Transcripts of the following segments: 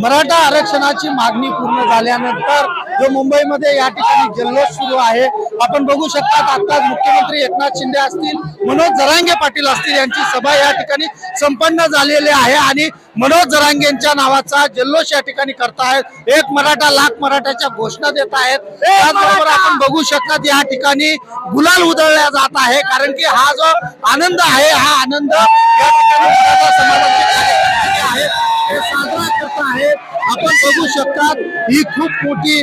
मराठा आरक्षणाची मागणी पूर्ण झाल्यानंतर जो मुंबईमध्ये या ठिकाणी जल्लोष सुरू आहे आपण बघू शकता आता मुख्यमंत्री एकनाथ शिंदे असतील मनोज जरांगे पाटील असतील यांची सभा या ठिकाणी संपन्न झालेली आहे आणि मनोज जरांगेंच्या नावाचा जल्लोष या ठिकाणी करतायत एक मराठा लाख मराठाच्या घोषणा देत आहेत. त्याचबरोबर आपण बघू शकतात या ठिकाणी गुलाल उधळल्या जात आहे कारण की हा जो आनंद आहे हा आनंद या ठिकाणी मराठा समाजाचे आपण बघू शकतात ही खूप मोठी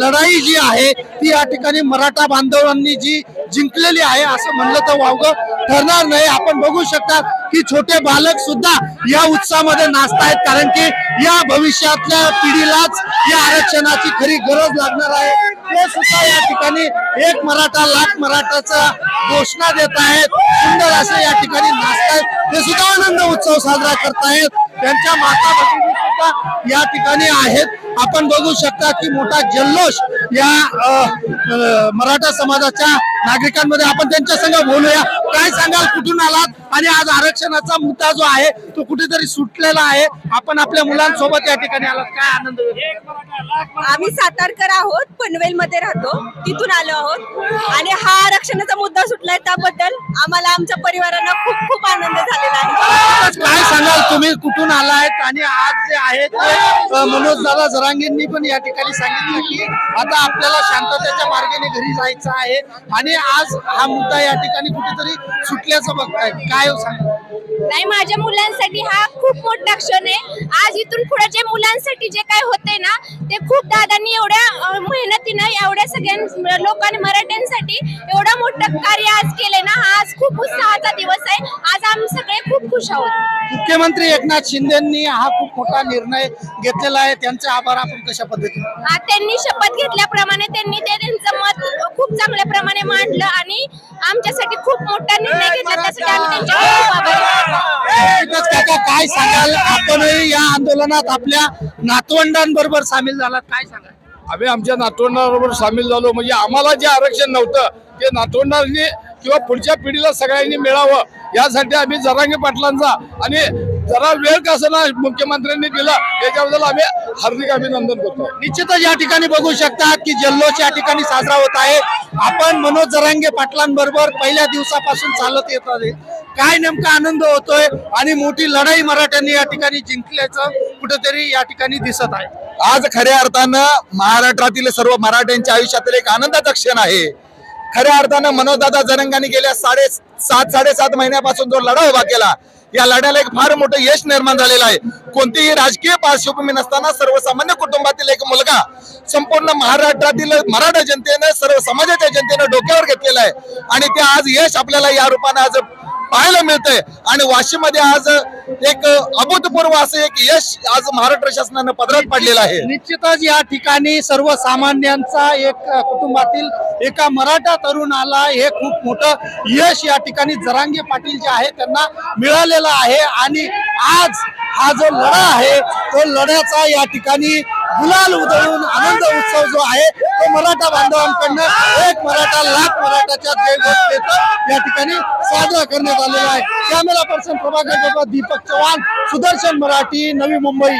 लढाई जी आहे ती या ठिकाणी मराठा बांधवांनी जी जिंकलेली आहे असं म्हणलं तर वावगं ठरणार नाही. आपण बघू शकता की छोटे बालक सुद्धा या उत्साहामध्ये नाचतायत कारण की या भविष्यातल्या पिढीलाच या आरक्षणाची खरी गरज लागणार आहे. ते सुद्धा या ठिकाणी एक मराठा लाख मराठाचा घोषणा देत आहेत. सुंदर असं या ठिकाणी नाचतायत ते सुद्धा आनंद उत्सव साजरा करतायत. त्यांच्या माता भगिनी सुद्धा या ठिकाणी आहेत. आपण बघू शकता की मोठा जल्लोष या मराठा समाजाच्या नागरिकांमध्ये आपण त्यांच्या संघ बोलूया. काय सांगाल? कुठून आलात? आणि आज आरक्षणाचा मुद्दा जो आहे तो कुठेतरी सुटलेला आहे. आपण आपल्या मुलांसोबत या ठिकाणी आलात. काय आनंद? आम्ही सातारकर आहोत पनवेल मध्ये राहतो. तिथून आलो आहोत. आणि हा आरक्षणाचा मुद्दा सुटलाय त्याबद्दल आम्हाला आमच्या परिवाराला खूप खूप आनंद झालेला आहे. काय सांगाल तुम्ही? कुठून आलायत? आणि आज जे आहे ते मनोज दादा जरांगेंनी पण या ठिकाणी सांगितलं की आता आपल्याला शांततेच्या मार्गाने घरी जायचं आहे. आणि आज हा मुद्दा या ठिकाणी कुठेतरी सुटल्याचं बघताय. काय हो सांगा? नाही माझ्या मुलांसाठी हा खूप मोठा क्षण आहे. आज इथून पुढे जे मुलांसाठी जे काय होते ना ते खूप दादांनी एवढ्या मेहनतीनं एवढ्या सगळ्या लोकांनी मराठ्यांसाठी एवढं मोठं कार्य आज केले ना हा आज खूप उत्साहाचा दिवस आहे. आज आम्ही सगळे खूप खुश आहोत. मुख्यमंत्री एकनाथ शिंदेनी हा खूप मोठा निर्णय घेतलेला आहे. त्यांचे आभार आपण कशा पद्धतीने हा त्यांनी शपथ घेतल्याप्रमाणे त्यांनी ते त्यांचं मत खूप चांगल्या प्रमाणे मांडलं आणि आमच्यासाठी खूप मोठा निर्णय घेतला. त्यासाठी आम्ही त्यांच्या खूप आभारी आहोत. नितीश काका काय सांगाल? आपणही या आंदोलनात आपल्या नातवंडांबरोबर सामील झालात. काय सांगाल? आम्ही आमच्या नातवंडाबरोबर सामील झालो. म्हणजे आम्हाला जे आरक्षण नव्हतं ते नातवंडांनी किंवा पुढच्या पिढीला सगळ्यांनी मिळावं यासाठी आम्ही जरांगे पाटलांचा आणि जरा वेळ कसं ना मुख्यमंत्र्यांनी दिला त्याच्याबद्दल आम्ही हार्दिक अभिनंदन करतो. निश्चितच या ठिकाणी बघू शकतात की जल्लोष या ठिकाणी साजरा होत आहे. आपण मनोज जरांगे पाटलांबरोबर पहिल्या दिवसापासून चालत येत आहे. काय नेमका आनंद होतोय आणि मोठी लढाई मराठ्यांनी या ठिकाणी जिंकल्याचं कुठेतरी या ठिकाणी दिसत आहे. आज खऱ्या अर्थानं महाराष्ट्रातील सर्व मराठ्यांच्या आयुष्यातील एक आनंदाचा क्षण आहे. खऱ्या अर्थानं मनोजदादा जरंगाने गेल्या साडे सात साडेसात महिन्यापासून जो लढा उभा केला या लढ्याला एक फार मोठं यश निर्माण झालेलं आहे. कोणतीही राजकीय पार्श्वभूमी नसताना सर्वसामान्य कुटुंबातील एक मुलगा संपूर्ण महाराष्ट्रातील मराठा जनतेनं सर्व समाजाच्या जनतेनं डोक्यावर घेतलेलं आहे. आणि ते आज यश आपल्याला या रूपाने आज पाहायला मिळतंय. आणि वाशिममध्ये आज एक अभूतपूर्व असं एक यश आज महाराष्ट्र शासनानं पदरात पडलेलं आहे. निश्चितच या ठिकाणी सर्वसामान्यांचा एक कुटुंबातील एका मराठा तरुणाला हे खूप मोठं यश या ठिकाणी जरांगे पाटील जे आहे त्यांना मिळालेलं आहे. आणि आज हा जो लढा आहे तो लढ्याचा या ठिकाणी गुलाल उधळून आनंद उत्सव जो आहे तो मराठा बांधवांकडनं एक मराठा लाख मराठाच्या या ठिकाणी साजरा करण्यात आलेला आहे. Camera person Prabhakar Deepak Chavan Sudarshan Marathi Navi Mumbai.